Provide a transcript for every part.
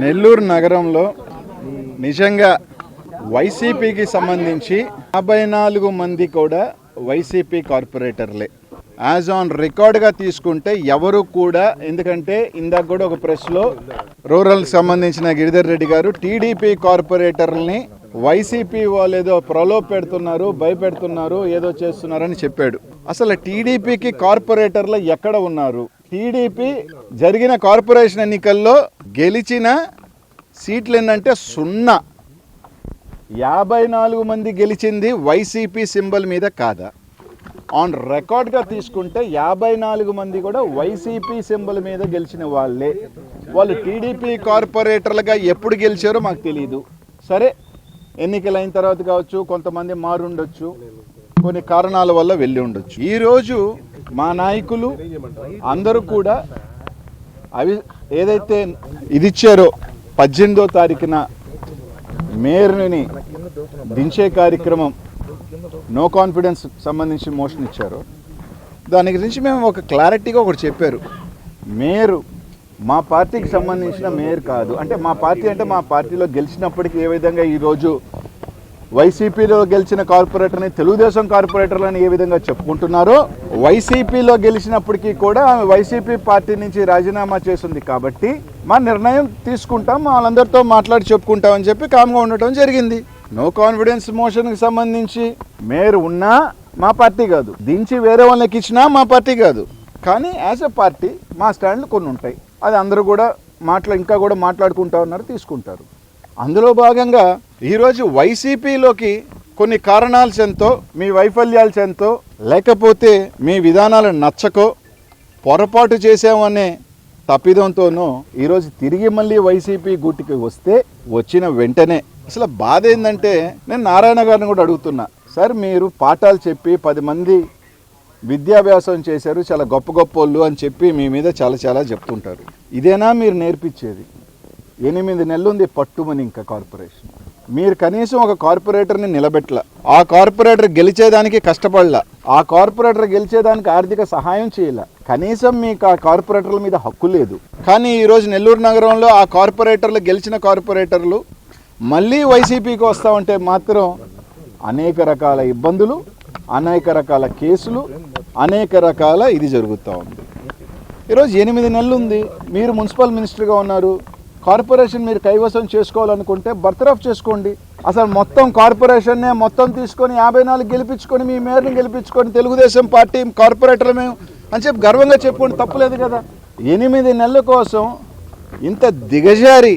నెల్లూరు నగరంలో నిజంగా వైసీపీకి సంబంధించి యాభై నాలుగు మంది కూడా వైసీపీ కార్పొరేటర్లే. యాజ్ ఆన్ రికార్డ్గా తీసుకుంటే ఎవరు కూడా ఎందుకంటే ఇందాక కూడా ఒక ప్రెస్లో రూరల్ సంబంధించిన గిరిధర్ రెడ్డి గారు టీడీపీ కార్పొరేటర్లని వైసీపీ వాళ్ళు ఏదో ప్రలోభ పెడుతున్నారు భయపెడుతున్నారు ఏదో చేస్తున్నారని చెప్పాడు. అసలు టీడీపీకి కార్పొరేటర్లు ఎక్కడ ఉన్నారు? టీడీపీ జరిగిన కార్పొరేషన్ ఎన్నికల్లో గెలిచిన సీట్లు ఏంటంటే సున్నా. యాభై నాలుగు మంది గెలిచింది వైసీపీ సింబల్ మీద కాదా? ఆన్ రికార్డ్గా తీసుకుంటే యాభై నాలుగు మంది కూడా వైసీపీ సింబల్ మీద గెలిచిన వాళ్ళే. వాళ్ళు టీడీపీ కార్పొరేటర్లుగా ఎప్పుడు గెలిచారో మాకు తెలియదు సరే ఎన్నికలు అయిన తర్వాత కావచ్చు కొంతమంది మారుండొచ్చు కొన్ని కారణాల వల్ల వెళ్ళి ఉండొచ్చు. ఈరోజు మా నాయకులు అందరూ కూడా అవి ఏదైతే ఇది ఇచ్చారో పద్దెనిమిదో తారీఖున మేయర్ని దించే కార్యక్రమం నో కాన్ఫిడెన్స్ సంబంధించి మోషన్ ఇచ్చారు. దాని గురించి మేము ఒక క్లారిటీగా ఒకటి చెప్పారు. మేయర్ మా పార్టీకి సంబంధించిన మేయర్ కాదు. అంటే మా పార్టీ అంటే మా పార్టీలో గెలిచినప్పటికీ ఏ విధంగా ఈరోజు వైసీపీలో గెలిచిన కార్పొరేటర్ని తెలుగుదేశం కార్పొరేటర్లని ఏ విధంగా చెప్పుకుంటున్నారో వైసీపీలో గెలిచినప్పటికీ కూడా ఆమె వైసీపీ పార్టీ నుంచి రాజీనామా చేసింది కాబట్టి మా నిర్ణయం తీసుకుంటాం వాళ్ళందరితో మాట్లాడి చెప్పుకుంటామని చెప్పి కామ్గా ఉండటం జరిగింది. నో కాన్ఫిడెన్స్ మోషన్కి సంబంధించి మేరు ఉన్నా మా పార్టీ కాదు. దించి వేరే వాళ్ళకి ఇచ్చినా మా పార్టీ కాదు. కానీ యాజ్ ఎ పార్టీ మా స్టాండ్లు కొన్ని ఉంటాయి అది అందరూ కూడా మాట్లా ఇంకా కూడా మాట్లాడుకుంటా ఉన్నారు తీసుకుంటారు. అందులో భాగంగా ఈరోజు వైసీపీలోకి కొన్ని కారణాల చెంతో మీ వైఫల్యాల చెంతో లేకపోతే మీ విధానాలు నచ్చకో పొరపాటు చేసామనే తప్పిదంతోనూ ఈరోజు తిరిగి మళ్ళీ వైసీపీ గుట్టికి వస్తే వచ్చిన వెంటనే. అసలు బాధ ఏంటంటే నేను నారాయణ గారిని కూడా అడుగుతున్నా సార్ మీరు పాఠాలు చెప్పి పది మంది విద్యాభ్యాసం చేశారు చాలా గొప్ప గొప్ప వాళ్ళు అని చెప్పి మీ మీద చాలా చాలా చెప్తుంటారు. ఇదేనా మీరు నేర్పించేది? ఎనిమిది నెలలు ఉంది పట్టుమని ఇంకా కార్పొరేషన్. మీరు కనీసం ఒక కార్పొరేటర్ని నిలబెట్టల ఆ కార్పొరేటర్ గెలిచేదానికి కష్టపడలా. ఆ కార్పొరేటర్ గెలిచేదానికి ఆర్థిక సహాయం చేయాల. కనీసం మీకు ఆ కార్పొరేటర్ల మీద హక్కు లేదు. కానీ ఈరోజు నెల్లూరు నగరంలో ఆ కార్పొరేటర్లు గెలిచిన కార్పొరేటర్లు మళ్ళీ వైసీపీకి వస్తామంటే మాత్రం అనేక రకాల ఇబ్బందులు అనేక రకాల కేసులు అనేక రకాల ఇది జరుగుతూ ఉంది. ఈరోజు ఎనిమిది నెలలు ఉంది మీరు మున్సిపల్ మినిస్టర్గా ఉన్నారు. కార్పొరేషన్ మీరు కైవసం చేసుకోవాలనుకుంటే బర్తరఫ్ చేసుకోండి. అసలు మొత్తం కార్పొరేషన్నే మొత్తం తీసుకొని యాభై నాలుగు గెలిపించుకొని మీ మేయర్ని గెలిపించుకొని తెలుగుదేశం పార్టీ కార్పొరేటర్ మేము అని చెప్పి గర్వంగా చెప్పుకోండి తప్పులేదు కదా. ఎనిమిది నెలల కోసం ఇంత దిగజారి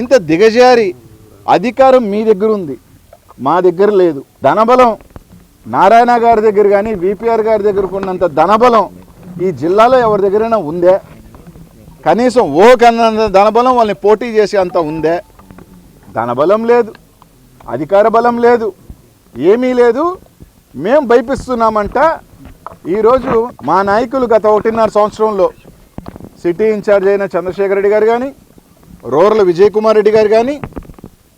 ఇంత దిగజారి అధికారం మీ దగ్గర ఉంది. మా దగ్గర లేదు. ధనబలం నారాయణ గారి దగ్గర కానీ విపిఆర్ గారి దగ్గరకు ఉన్నంత ధనబలం ఈ జిల్లాలో ఎవరి దగ్గరైనా ఉందే? కనీసం ఓ కన్నా ధనబలం వాళ్ళని పోటీ చేసే అంత ఉందే. ధనబలం లేదు అధికార బలం లేదు ఏమీ లేదు. మేము భయపిస్తున్నామంట. ఈరోజు మా నాయకులు గత ఒకటిన్నర సంవత్సరంలో సిటీ ఇన్ఛార్జ్ అయిన చంద్రశేఖర్ రెడ్డి గారు కానీ రూరల్ విజయ్ కుమార్ రెడ్డి గారు కానీ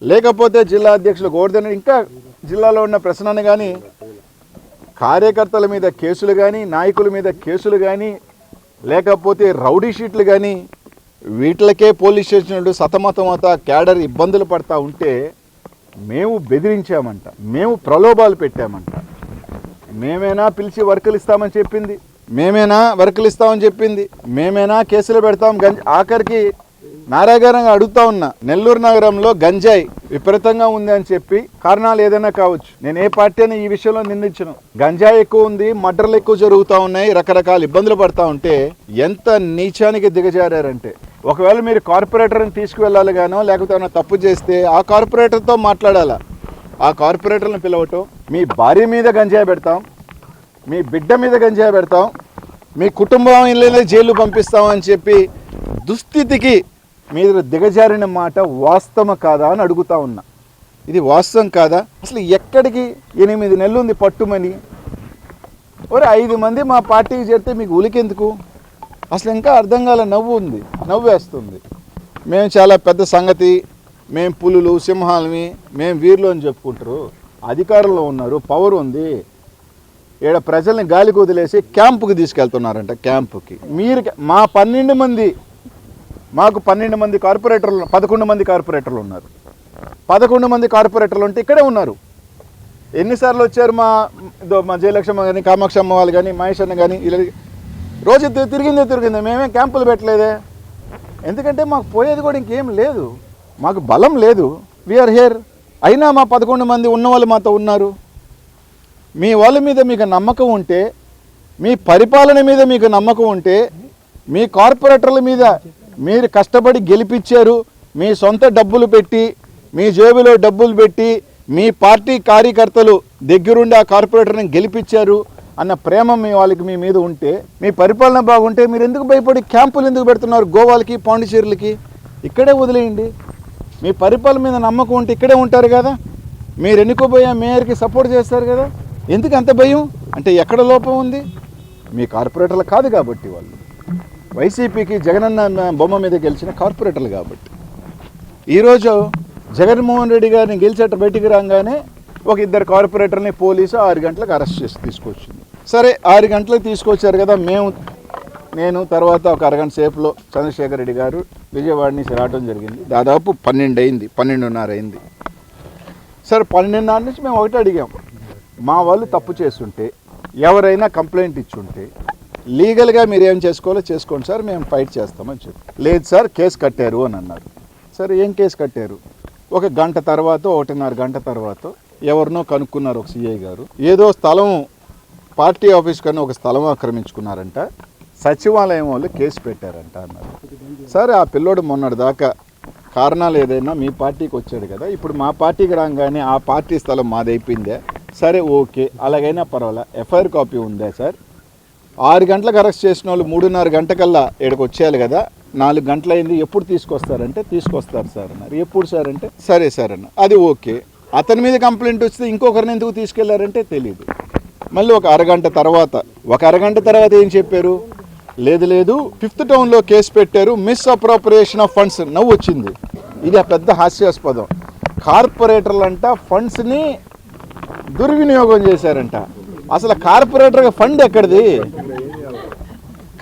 లేకపోతే జిల్లా అధ్యక్షులు గోవర్ధన్ ఇంకా జిల్లాలో ఉన్న ప్రశ్నను కానీ కార్యకర్తల మీద కేసులు కానీ నాయకుల మీద కేసులు కానీ లేకపోతే రౌడీ షీట్లు కానీ వీటికే పోలీస్ స్టేషన్లు సతమతమత క్యాడర్ ఇబ్బందులు పడతా ఉంటే మేము బెదిరించామంట. మేము ప్రలోభాలు పెట్టామంట. మేమేనా పిలిచి వర్కులు ఇస్తామని చెప్పింది? మేమేనా వర్కులు ఇస్తామని చెప్పింది? మేమేనా కేసులు పెడతాం? గంజ ఆఖరికి నారాయణ అడుగుతా ఉన్నా నెల్లూరు నగరంలో గంజాయి విపరీతంగా ఉంది అని చెప్పి కారణాలు ఏదైనా కావచ్చు. నేను ఏ పార్టీ అని ఈ విషయంలో నిందించను. గంజాయి ఎక్కువ ఉంది మర్డర్లు ఎక్కువ జరుగుతూ ఉన్నాయి రకరకాల ఇబ్బందులు పడతా ఉంటే ఎంత నీచానికి దిగజారంటే ఒకవేళ మీరు కార్పొరేటర్ని తీసుకువెళ్ళాలి గానో లేకపోతే ఏమైనా తప్పు చేస్తే ఆ కార్పొరేటర్తో మాట్లాడాలా? ఆ కార్పొరేటర్ని పిలవటం మీ భార్య మీద గంజాయి పెడతాం మీ బిడ్డ మీద గంజాయి పెడతాం మీ కుటుంబం ఇళ్ళనే జైలు పంపిస్తాం అని చెప్పి దుస్థితికి మీరు దిగజారిన మాట వాస్తవం కాదా అని అడుగుతా ఉన్నా. ఇది వాస్తవం కాదా? అసలు ఎక్కడికి ఎనిమిది నెలలు ఉంది పట్టుమని? ఒరే ఐదు మంది మా పార్టీకి చేరితే మీకు ఉలికెందుకు? అసలు ఇంకా అర్థం కాల నవ్వు ఉంది నవ్వు వేస్తుంది మేము చాలా పెద్ద సంగతి మేము పులులు సింహాలని మేము వీరులు అని చెప్పుకుంటారు. అధికారంలో ఉన్నారు పవర్ ఉంది. ఈడ ప్రజల్ని గాలికి వదిలేసి క్యాంపుకి తీసుకెళ్తున్నారంట క్యాంపుకి. మీరు మా పన్నెండు మంది మాకు పన్నెండు మంది కార్పొరేటర్లు పదకొండు మంది కార్పొరేటర్లు ఉన్నారు. పదకొండు మంది కార్పొరేటర్లు ఉంటే ఇక్కడే ఉన్నారు. ఎన్నిసార్లు వచ్చారు మా ఇదో మా జయలక్ష్మ కానీ కామాక్షమ్మ వాళ్ళు కానీ మహేష్ అన్న కానీ ఇలా రోజు తిరిగిందే తిరిగిందే మేమే క్యాంపులు పెట్టలేదే. ఎందుకంటే మాకు పోయేది కూడా ఇంకేం లేదు. మాకు బలం లేదు. వీఆర్ హియర్ అయినా మా పదకొండు మంది ఉన్న వాళ్ళు మాతో ఉన్నారు. మీ వాళ్ళ మీద మీకు నమ్మకం ఉంటే మీ పరిపాలన మీద మీకు నమ్మకం ఉంటే మీ కార్పొరేటర్ల మీద మీరు కష్టపడి గెలిపించారు మీ సొంత డబ్బులు పెట్టి మీ జేబులో డబ్బులు పెట్టి మీ పార్టీ కార్యకర్తలు దగ్గరుండి ఆ కార్పొరేటర్ని గెలిపించారు అన్న ప్రేమ మీ వాళ్ళకి మీ మీద ఉంటే మీ పరిపాలన బాగుంటే మీరు ఎందుకు భయపడి క్యాంపులు ఎందుకు పెడుతున్నారు గోవాలకి పాండిచేరులకి ఇక్కడే వదిలేయండి. మీ పరిపాలన మీద నమ్మకం ఉంటే ఇక్కడే ఉంటారు కదా. మీరు ఎన్నుకోబోయే మేయర్కి సపోర్ట్ చేస్తారు కదా. ఎందుకు అంత భయం? అంటే ఎక్కడ లోపం ఉంది? మీ కార్పొరేటర్లు కాదు కాబట్టి వాళ్ళు. వైసీపీకి జగనన్న బొమ్మ మీద గెలిచిన కార్పొరేటర్లు కాబట్టి. ఈరోజు జగన్మోహన్ రెడ్డి గారిని గెలిచేట బయటికి రాగానే ఒక ఇద్దరు కార్పొరేటర్ని పోలీసు ఆరు గంటలకు అరెస్ట్ చేసి తీసుకొచ్చింది. సరే ఆరు గంటలకు తీసుకొచ్చారు కదా మేము నేను తర్వాత ఒక అరగంట సేపులో చంద్రశేఖర్ రెడ్డి గారు విజయవాడ నుంచి రావడం జరిగింది. దాదాపు పన్నెండు అయింది పన్నెండున్నర అయింది. సరే పన్నెండున్నర నుంచి మేము ఒకటి అడిగాం మా వాళ్ళు తప్పు చేస్తుంటే ఎవరైనా కంప్లైంట్ ఇచ్చుంటే లీగల్గా మీరు ఏం చేసుకోవాలో చేసుకోండి సార్ మేము ఫైట్ చేస్తామని చెప్పి. లేదు సార్ కేసు కట్టారు అని అన్నారు. సార్ ఏం కేసు కట్టారు? ఒక గంట తర్వాత ఒకటిన్నర గంట తర్వాత ఎవరినో కనుక్కున్నారు ఒక సిఐ గారు. ఏదో స్థలం పార్టీ ఆఫీస్ కన్నా ఒక స్థలం ఆక్రమించుకున్నారంట. సచివాలయం వాళ్ళు కేసు పెట్టారంట అన్నారు. సరే ఆ పిల్లోడు మొన్నటి దాకా కారణాలు ఏదైనా మీ పార్టీకి వచ్చాడు కదా ఇప్పుడు మా పార్టీకి రాగానే ఆ పార్టీ స్థలం మాదైపోయిందే. సరే ఓకే. అలాగైనా పర్వాలే. ఎఫ్ఐఆర్ కాపీ ఉందా సార్? ఆరు గంటలకు అరెస్ట్ చేసిన వాళ్ళు మూడున్నర గంటకల్లా ఇక్కడికి వచ్చేయాలి కదా. నాలుగు గంటలైంది. ఎప్పుడు తీసుకొస్తారంటే తీసుకొస్తారు సార్ అన్నారు. ఎప్పుడు సార్ అంటే సరే సార్ అన్న. అది ఓకే. అతని మీద కంప్లైంట్ వస్తే ఇంకొకరిని ఎందుకు తీసుకెళ్ళారంటే తెలియదు మళ్ళీ ఒక అరగంట తర్వాత ఒక అరగంట తర్వాత ఏం చెప్పారు? లేదు లేదు. ఫిఫ్త్ టౌన్లో కేసు పెట్టారు. Misappropriation of funds. నవ్వు వచ్చింది ఇది పెద్ద హాస్యాస్పదం. కార్పొరేటర్లు అంట ఫండ్స్ని దుర్వినియోగం చేశారంట. అసలు కార్పొరేటర్గా ఫండ్ ఎక్కడిది?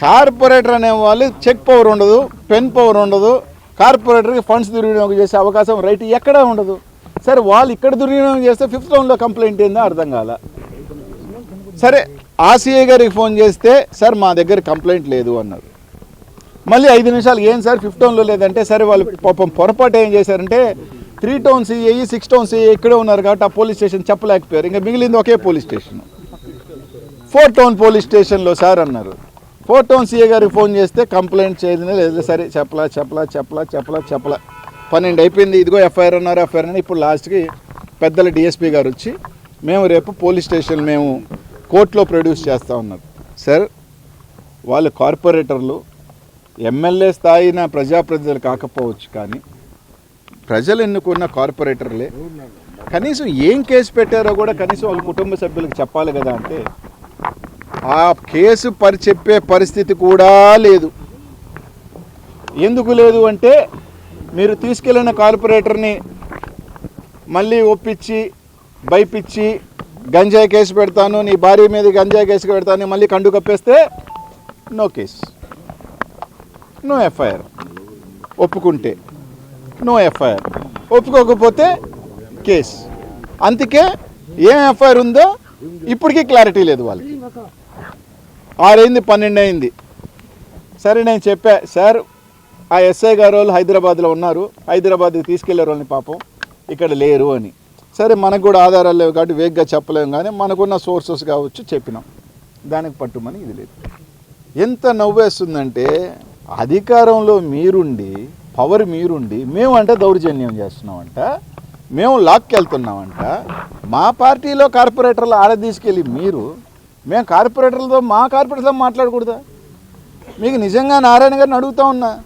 కార్పొరేటర్ అనే వాళ్ళు చెక్ పవర్ ఉండదు పెన్ పవర్ ఉండదు. కార్పొరేటర్కి ఫండ్స్ దుర్వినియోగం చేసే అవకాశం రైట్ ఎక్కడా ఉండదు. సరే వాళ్ళు ఇక్కడ దుర్వినియోగం చేస్తే ఫిఫ్త్ రౌండ్లో కంప్లైంట్ ఏందో అర్థం కాల. సరే ఆర్సీఐ గారికి ఫోన్ చేస్తే సార్ మా దగ్గర కంప్లైంట్ లేదు అన్నారు. మళ్ళీ ఐదు నిమిషాలు ఏం సార్? ఫిఫ్త్ టౌన్లో లేదంటే సరే వాళ్ళు పాపం పొరపాటు ఏం చేశారంటే three town CI six town CI ఇక్కడే ఉన్నారు కాబట్టి ఆ పోలీస్ స్టేషన్ చెప్పలేకపోయారు. ఇంకా మిగిలింది ఒకే police station four town police స్టేషన్లో సార్ అన్నారు. ఫోర్ టౌన్ సీఏ గారికి ఫోన్ చేస్తే కంప్లైంట్ చేయదు లేదు. సరే చెప్పలా చెప్పలా చెప్పలా చెప్పలా చెప్పలా. పన్నెండు అయిపోయింది. ఇదిగో ఎఫ్ఐఆర్ అన్నారు ఎఫ్ఐఆర్ అని ఇప్పుడు లాస్ట్కి పెద్దల డిఎస్పీ గారు వచ్చి మేము రేపు పోలీస్ స్టేషన్ మేము కోర్టులో ప్రొడ్యూస్ చేస్తా ఉన్నారు. సార్ వాళ్ళు కార్పొరేటర్లు ఎమ్మెల్యే స్థాయిన ప్రజాప్రతినిధులు కాకపోవచ్చు కానీ ప్రజలు ఎన్నుకున్న కార్పొరేటర్లే. కనీసం ఏం కేసు పెట్టారో కూడా కనీసం వాళ్ళ కుటుంబ సభ్యులకు చెప్పాలి కదా అంటే ఆ కేసు పరి చెప్పే పరిస్థితి కూడా లేదు. ఎందుకు లేదు అంటే మీరు తీసుకెళ్ళిన కార్పొరేటర్ని మళ్ళీ ఒప్పించి భయపిచ్చి గంజాయి కేసు పెడతాను నీ భార్య మీద గంజాయి కేసు పెడతాను మళ్ళీ కండు కప్పేస్తే నో కేసు నో ఎఫ్ఐఆర్. ఒప్పుకుంటే. No FIR. ఒప్పుకోకపోతే కేస్. అందుకే ఏం ఎఫ్ఐఆర్ ఉందో ఇప్పటికీ క్లారిటీ లేదు వాళ్ళకి. ఆరైంది పన్నెండు అయింది సరే నేను చెప్పా సార్ ఆ ఎస్ఐ గారు వాళ్ళు హైదరాబాద్లో ఉన్నారు. హైదరాబాద్కి తీసుకెళ్ళారు వాళ్ళని పాపం ఇక్కడ లేరు అని. సరే మనకు కూడా ఆధారాలు లేవు కాబట్టి వేగ్గా చెప్పలేము కానీ మనకున్న సోర్సెస్ కావచ్చు చెప్పినాం. దానికి పట్టుమని ఇది లేదు. ఎంత నవ్వేస్తుందంటే అధికారంలో మీరుండి పవర్ మీరుండి మేము దౌర్జన్యం చేస్తున్నామంట మేము లాక్కి వెళ్తున్నామంట మా పార్టీలో కార్పొరేటర్లు ఆడ తీసుకెళ్ళి మీరు మేము కార్పొరేటర్లతో మా కార్పొరేటర్తో మాట్లాడకూడదా? మీకు నిజంగా నారాయణ గారిని అడుగుతా ఉన్నా.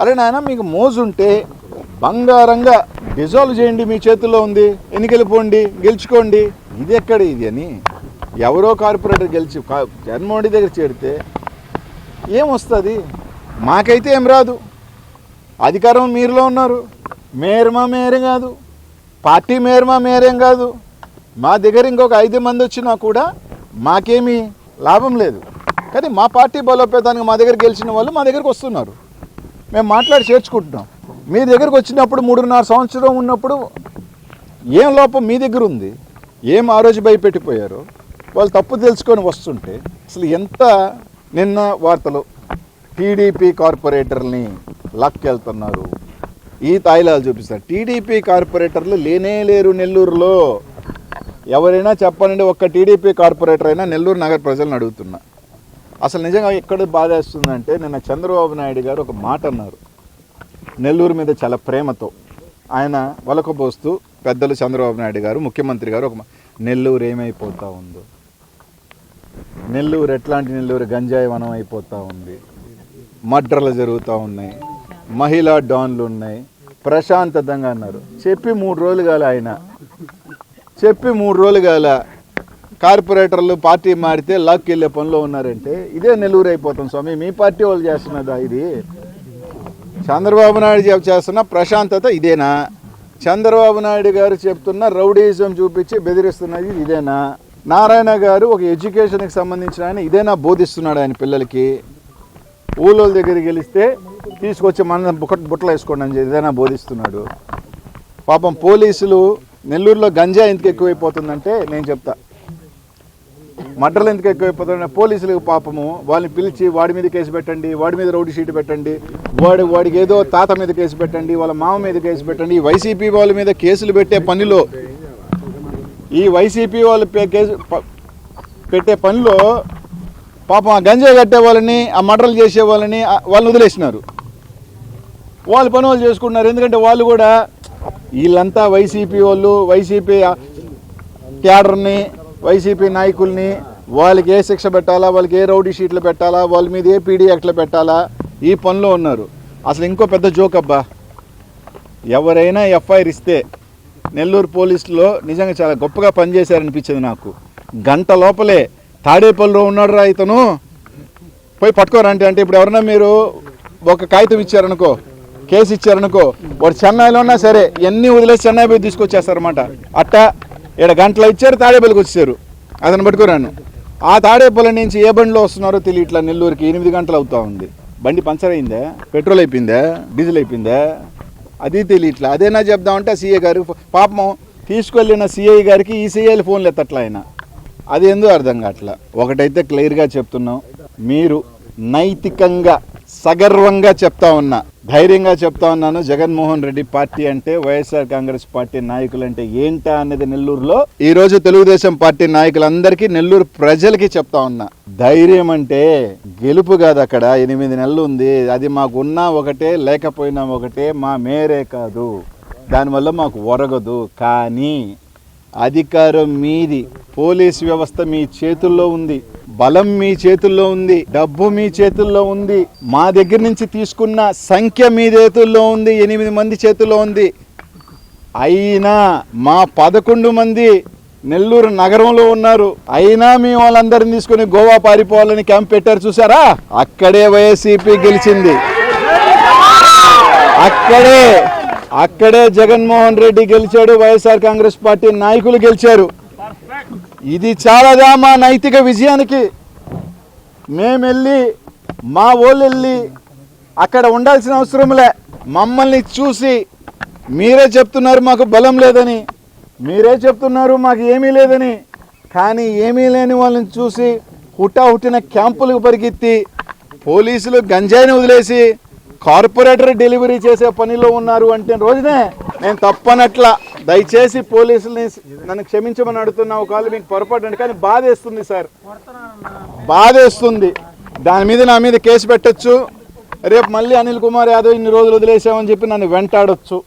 అరే నాయన మీకు మోజు ఉంటే బంగారంగా డిజాల్వ్ చేయండి మీ చేతుల్లో ఉంది. ఎన్నికలు పోండి గెలుచుకోండి. ఇది ఎక్కడ ఇది అని ఎవరో కార్పొరేటర్ గెలిచి కా- జగన్మోహన్ రెడ్డి దగ్గర చేరితే ఏమొస్తుంది? మాకైతే ఏం రాదు. అధికారం మీరులో ఉన్నారు. మేరమా మేరే కాదు. పార్టీ మేరమా మేరేం కాదు. మా దగ్గర ఇంకొక ఐదు మంది వచ్చినా కూడా మాకేమీ లాభం లేదు. కానీ మా పార్టీ బలోపేతానికి మా దగ్గర గెలిచిన వాళ్ళు మా దగ్గరకు వస్తున్నారు. మేము మాట్లాడి చేర్చుకుంటున్నాం. మీ దగ్గరకు వచ్చినప్పుడు మూడున్నర సంవత్సరం ఉన్నప్పుడు ఏం లోపం మీ దగ్గర ఉంది? ఏం ఆ రోజు భయపెట్టిపోయారు? వాళ్ళు తప్పు తెలుసుకొని వస్తుంటే అసలు ఎంత నిన్న వార్తలు టీడీపీ కార్పొరేటర్ని లక్కెళ్తున్నారు. ఈ తాయిలాలు చూపిస్తారు. టీడీపీ కార్పొరేటర్లు లేనే లేరు నెల్లూరులో. ఎవరైనా చెప్పనండి ఒక్క టీడీపీ కార్పొరేటర్ అయినా నెల్లూరు నగర ప్రజలను అడుగుతున్నా. అసలు నిజంగా ఎక్కడ బాధేస్తుందంటే నిన్న చంద్రబాబు నాయుడు గారు ఒక మాట అన్నారు. నెల్లూరు మీద చాలా ప్రేమతో. ఆయన వలకబోస్తూ పెద్దలు చంద్రబాబు నాయుడు గారు ముఖ్యమంత్రి గారు ఒక నెల్లూరు ఏమైపోతా ఉందో. నెల్లూరు ఎట్లాంటి నెల్లూరు గంజాయి వనం అయిపోతూ ఉంది. మడ్రలు జరుగుతూ ఉన్నాయి. మహిళా డాన్లు ఉన్నాయి. ప్రశాంతతంగా అన్నారు. చెప్పి మూడు రోజులు కాల ఆయన. చెప్పి మూడు రోజులు కాల కార్పొరేటర్లు పార్టీ మారితే లాక్ వెళ్ళే పనిలో ఉన్నారంటే ఇదే నెల్లూరు అయిపోతాం స్వామి. మీ పార్టీ వాళ్ళు చేస్తున్నదా ఇది? చంద్రబాబు నాయుడు చేస్తున్న ప్రశాంతత ఇదేనా? చంద్రబాబు నాయుడు గారు చెప్తున్న రౌడీజం చూపించి బెదిరిస్తున్నది ఇదేనా? నారాయణ గారు ఒక ఎడ్యుకేషన్కి సంబంధించిన ఆయన ఇదేనా బోధిస్తున్నాడు ఆయన పిల్లలకి? ఊళ్ళోళ్ళ దగ్గరికి గెలిస్తే తీసుకొచ్చి మన బుట్ట బుట్టలు వేసుకోండి అని చెప్పి ఇదేనా బోధిస్తున్నాడు? పాపం పోలీసులు నెల్లూరులో గంజా ఎందుకు ఎక్కువైపోతుందంటే నేను చెప్తా. మటర్లు ఎందుకు ఎక్కువైపోతుందంటే పోలీసులకు పాపము. వాళ్ళని పిలిచి వాడి మీద కేసు పెట్టండి వాడి మీద రౌడీ షీట్ పెట్టండి వాడి వాడికి ఏదో తాత మీద కేసు పెట్టండి వాళ్ళ మామ మీద కేసు పెట్టండి వైసీపీ వాళ్ళ మీద కేసులు పెట్టే పనిలో ఈ వైసీపీ వాళ్ళు కేసు ప- పెట్టే పనిలో పాపం ఆ గంజాయి కట్టే వాళ్ళని ఆ మడ్రలు చేసే వాళ్ళని వాళ్ళని వదిలేసినారు. వాళ్ళు పని వాళ్ళు చేసుకుంటున్నారు. ఎందుకంటే వాళ్ళు కూడా వీళ్ళంతా వైసీపీ వాళ్ళు వైసీపీ క్యాడర్ని వైసీపీ నాయకుల్ని వాళ్ళకి ఏ శిక్ష పెట్టాలా వాళ్ళకి ఏ రౌడీ షీట్లు పెట్టాలా వాళ్ళ మీద ఏ పీడీ యాక్ట్లు పెట్టాలా ఈ పనిలో ఉన్నారు. అసలు ఇంకో పెద్ద జోక్ అబ్బా. ఎవరైనా ఎఫ్ఐఆర్ ఇస్తే నెల్లూరు పోలీసులో నిజంగా చాలా గొప్పగా పనిచేశారనిపించింది నాకు. గంట లోపలే తాడేపల్లిలో ఉన్నాడు రా ఇతను. పోయి పట్టుకోరంటే అంటే ఇప్పుడు ఎవరన్నా మీరు ఒక కాగితం ఇచ్చారనుకో కేసు ఇచ్చారనుకో వాడు చెన్నైలో ఉన్నా సరే ఎన్ని వదిలేసి చెన్నై పోయి తీసుకొచ్చేస్తారన్నమాట. అట్టా ఏడు గంటలు ఇచ్చారు తాడేపల్లికి వచ్చారు అతను పట్టుకురాను. ఆ తాడేపల్లి నుంచి ఏ బండిలో వస్తున్నారో తెలియట్లా నెల్లూరుకి ఎనిమిది గంటలు అవుతా ఉంది. బండి పంచర్ అయిందా? పెట్రోల్ అయిపోయిందా? డీజిల్ అయిపోయిందా? అది తెలియట్లే. అదేనా చెప్దామంటే సీఏ గారు పాపం తీసుకెళ్ళిన సీఐ గారికి ఈ సీఐలు ఫోన్లు ఎత్తట్లా ఆయన. అది ఎందుకు అర్థం కావట్లా? ఒకటైతే క్లియర్గా చెప్తున్నాం. మీరు నైతికంగా సగర్వంగా చెప్తా ఉన్నా. ధైర్యంగా చెప్తా ఉన్నాను జగన్మోహన్ రెడ్డి పార్టీ అంటే వైఎస్ఆర్ కాంగ్రెస్ పార్టీ నాయకులు అంటే ఏంటా అనేది నెల్లూరులో. ఈ రోజు తెలుగుదేశం పార్టీ నాయకులందరికీ నెల్లూరు ప్రజలకి చెప్తా ఉన్నా. ధైర్యం అంటే గెలుపు కాదు అక్కడ ఎనిమిది నెలలు ఉంది. అది మాకున్నా ఒకటే లేకపోయినా ఒకటే మా మేరే కాదు. దానివల్ల మాకు ఒరగదు. కానీ అధికారం మీది. పోలీస్ వ్యవస్థ మీ చేతుల్లో ఉంది. బలం మీ చేతుల్లో ఉంది. డబ్బు మీ చేతుల్లో ఉంది. మా దగ్గర నుంచి తీసుకున్న సంఖ్య మీ చేతుల్లో ఉంది. ఎనిమిది మంది చేతుల్లో ఉంది. అయినా మా పదకొండు మంది నెల్లూరు నగరంలో ఉన్నారు. అయినా మీ వాళ్ళందరిని తీసుకుని గోవా పారిపోవాలని క్యాంప్ పెట్టారు చూసారా అక్కడే వైఎస్సీపీ గెలిచింది. అక్కడే అక్కడే జగన్మోహన్ రెడ్డి గెలిచాడు వైఎస్ఆర్ కాంగ్రెస్ పార్టీ నాయకులు గెలిచారు. ఇది చాలదా మా నైతిక విజయానికి. మేము వెళ్ళి మా వాళ్ళు వెళ్ళి అక్కడ ఉండాల్సిన అవసరంలే మమ్మల్ని చూసి మీరే చెప్తున్నారు మాకు బలం లేదని. మీరే చెప్తున్నారు మాకు ఏమీ లేదని. కానీ ఏమీ లేని వాళ్ళని చూసి హుటా హుట్టిన క్యాంపులకు పరిగెత్తి పోలీసులు గంజాయిని వదిలేసి కార్పొరేటర్ డెలివరీ చేసే పనిలో ఉన్నారు అంటే రోజునే నేను తప్పనట్లా దయచేసి పోలీసుల్ని నన్ను క్షమించమని అడుగుతున్నా ఒకవేళ మీకు పొరపాటు అంటే కానీ బాధేస్తుంది సార్. బాధేస్తుంది. దాని మీద నా మీద కేసు పెట్టొచ్చు. రేపు మళ్ళీ అనిల్ కుమార్ యాదవ్ ఇన్ని రోజులు వదిలేసామని చెప్పి నన్ను వెంటాడొచ్చు.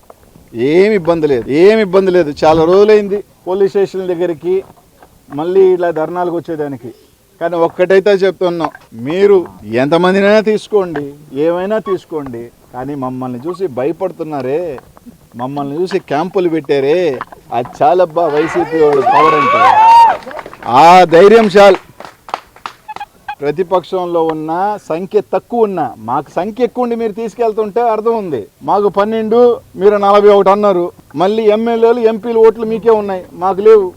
ఏమి ఇబ్బంది లేదు ఏమి ఇబ్బంది లేదు. చాలా రోజులైంది పోలీస్ స్టేషన్ దగ్గరికి మళ్ళీ ఇలా ధర్నాలకు వచ్చేదానికి. కానీ ఒక్కటైతే చెప్తున్నాం మీరు ఎంతమందినైనా తీసుకోండి ఏమైనా తీసుకోండి కానీ మమ్మల్ని చూసి భయపడుతున్నారే మమ్మల్ని చూసి క్యాంపులు పెట్టారే అది చాలబ్బా వైసీపీ వాళ్ళు పవర్ అంటే. ఆ ధైర్యం చాలు. ప్రతిపక్షంలో ఉన్న సంఖ్య తక్కువ ఉన్న మాకు సంఖ్య ఎక్కువ ఉండి మీరు తీసుకెళ్తుంటే అర్థం ఉంది. మాకు పన్నెండు మీరు నలభై ఒకటి అన్నారు. మళ్ళీ ఎమ్మెల్యేలు ఎంపీలు ఓట్లు మీకే ఉన్నాయి మాకు లేవు.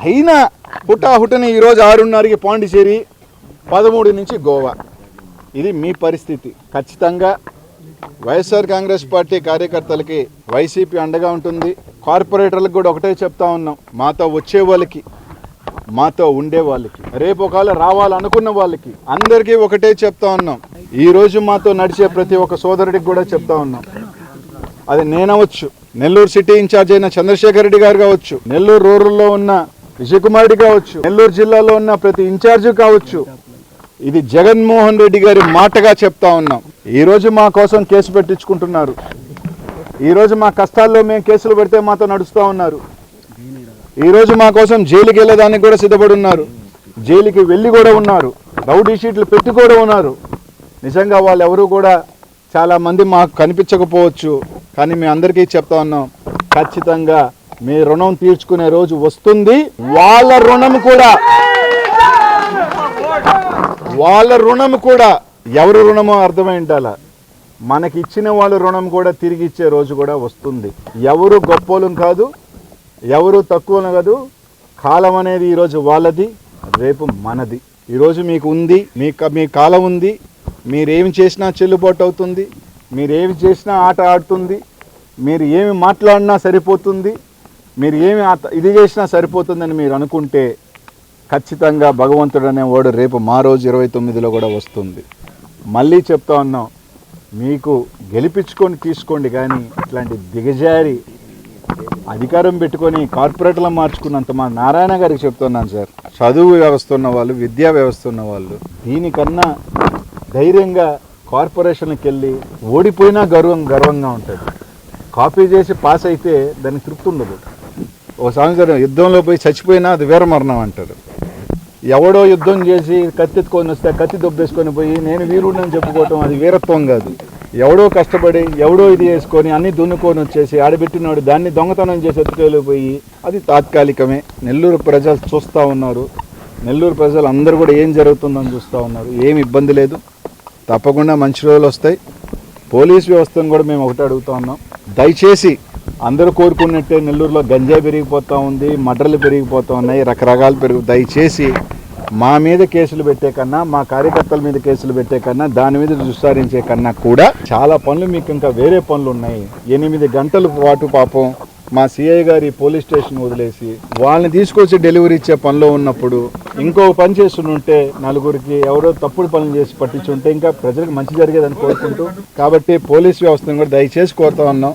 అయినా హుటాహుటని ఈరోజు ఆరున్నరకి పాండిచేరి పదమూడు నుంచి గోవా. ఇది మీ పరిస్థితి. ఖచ్చితంగా వైఎస్ఆర్ కాంగ్రెస్ పార్టీ కార్యకర్తలకి వైసీపీ అండగా ఉంటుంది. కార్పొరేటర్లకు కూడా ఒకటే చెప్తా ఉన్నాం. మాతో వచ్చే వాళ్ళకి మాతో ఉండే వాళ్ళకి రేపు ఒకవేళ రావాలనుకున్న వాళ్ళకి అందరికీ ఒకటే చెప్తా ఉన్నాం. ఈరోజు మాతో నడిచే ప్రతి ఒక్క సోదరుడికి కూడా చెప్తా ఉన్నాం. అది నేనవచ్చు. నెల్లూరు సిటీ ఇన్ఛార్జ్ అయిన చంద్రశేఖర్ రెడ్డి గారు కావచ్చు. నెల్లూరు రూరల్లో ఉన్న విజయకుమారుడు కావచ్చు నెల్లూరు జిల్లాలో ఉన్న ప్రతి ఇన్ఛార్జ్ కావచ్చు. ఇది జగన్మోహన్ రెడ్డి గారి మాటగా చెప్తా ఉన్నాం. ఈరోజు మా కోసం కేసు పెట్టించుకుంటున్నారు. ఈరోజు మా కష్టాల్లో మేము కేసులు పెడితే మాతో నడుస్తూ ఉన్నారు. ఈరోజు మా కోసం జైలుకి వెళ్ళేదానికి కూడా సిద్ధపడి ఉన్నారు. జైలుకి వెళ్ళి కూడా ఉన్నారు. రౌడీ షీట్లు పెట్టి కూడా ఉన్నారు. నిజంగా వాళ్ళు ఎవరు కూడా చాలామంది మాకు కనిపించకపోవచ్చు. కానీ మేము అందరికీ చెప్తా ఉన్నాం. ఖచ్చితంగా మీ రుణం తీర్చుకునే రోజు వస్తుంది. వాళ్ళ రుణం కూడా. వాళ్ళ రుణం కూడా. ఎవరు రుణమో అర్థమై ఉండాలా? మనకి ఇచ్చిన వాళ్ళ రుణం కూడా తిరిగి ఇచ్చే రోజు కూడా వస్తుంది. ఎవరు గొప్పోలం కాదు ఎవరు తక్కువ కాదు. కాలం అనేది ఈరోజు వాళ్ళది రేపు మనది. ఈరోజు మీకు ఉంది మీ మీ కాలం ఉంది. మీరేమి చేసినా చెల్లుబాటు అవుతుంది. మీరేమి చేసినా ఆట ఆడుతుంది. మీరు ఏమి మాట్లాడినా సరిపోతుంది. మీరు ఏమి ఇది చేసినా సరిపోతుందని మీరు అనుకుంటే ఖచ్చితంగా భగవంతుడు అనేవాడు రేపు మా రోజు ఇరవై తొమ్మిదిలో కూడా వస్తుంది. మళ్ళీ చెప్తా ఉన్నాం మీకు గెలిపించుకొని తీసుకోండి కానీ ఇట్లాంటి దిగజారి అధికారం పెట్టుకొని కార్పొరేట్లను మార్చుకున్నంత మా నారాయణ గారికి చెప్తున్నాను సార్. చదువు వ్యవస్థ ఉన్న వాళ్ళు విద్యా వ్యవస్థ ఉన్న వాళ్ళు దీనికన్నా ధైర్యంగా కార్పొరేషన్కి వెళ్ళి ఓడిపోయినా గర్వం గర్వంగా ఉంటుంది. కాపీ చేసి పాస్ అయితే దానికి తృప్తి ఉండదు. ఒక సంవత్సరం యుద్ధంలో పోయి చచ్చిపోయినా అది వీరమరణం అంటారు. ఎవడో యుద్ధం చేసి కత్తెత్తుకొని వస్తే కత్తి దొబ్బేసుకొని పోయి నేను వీరుడిని చెప్పుకోవటం అది వీరత్వం కాదు. ఎవడో కష్టపడి ఎవడో ఇది వేసుకొని అన్ని దున్నుకొని వచ్చేసి ఆడబెట్టినాడు దాన్ని దొంగతనం చేసి ఎత్తుకెళ్ళిపోయి అది తాత్కాలికమే. నెల్లూరు ప్రజలు చూస్తూ ఉన్నారు. నెల్లూరు ప్రజలు అందరూ కూడా ఏం జరుగుతుందని చూస్తూ ఉన్నారు. ఏమి ఇబ్బంది లేదు. తప్పకుండా మంచి రోజులు వస్తాయి. పోలీస్ వ్యవస్థను కూడా మేము ఒకటి అడుగుతా ఉన్నాం. దయచేసి అందరూ కోరుకున్నట్టే నెల్లూరులో గంజాయి పెరిగిపోతూ ఉంది మటర్లు పెరిగిపోతూ ఉన్నాయి రకరకాలు పెరుగు దయచేసి మా మీద కేసులు పెట్టే కన్నా మా కార్యకర్తల మీద కేసులు పెట్టే కన్నా దాని మీద విచారించే కన్నా కూడా చాలా పనులు మీకు ఇంకా వేరే పనులు ఉన్నాయి. ఎనిమిది గంటల పాటు పాపం మా సిఐ గారి పోలీస్ స్టేషన్ వదిలేసి వాళ్ళని తీసుకొచ్చి డెలివరీ ఇచ్చే పనిలో ఉన్నప్పుడు ఇంకో పని చేస్తుంటే నలుగురికి ఎవరో తప్పుడు పనులు చేసి పట్టించుంటే ఇంకా ప్రజలకు మంచి జరిగేదని కోరుకుంటూ కాబట్టి పోలీస్ వ్యవస్థను కూడా దయచేసి కోరుతా ఉన్నాం.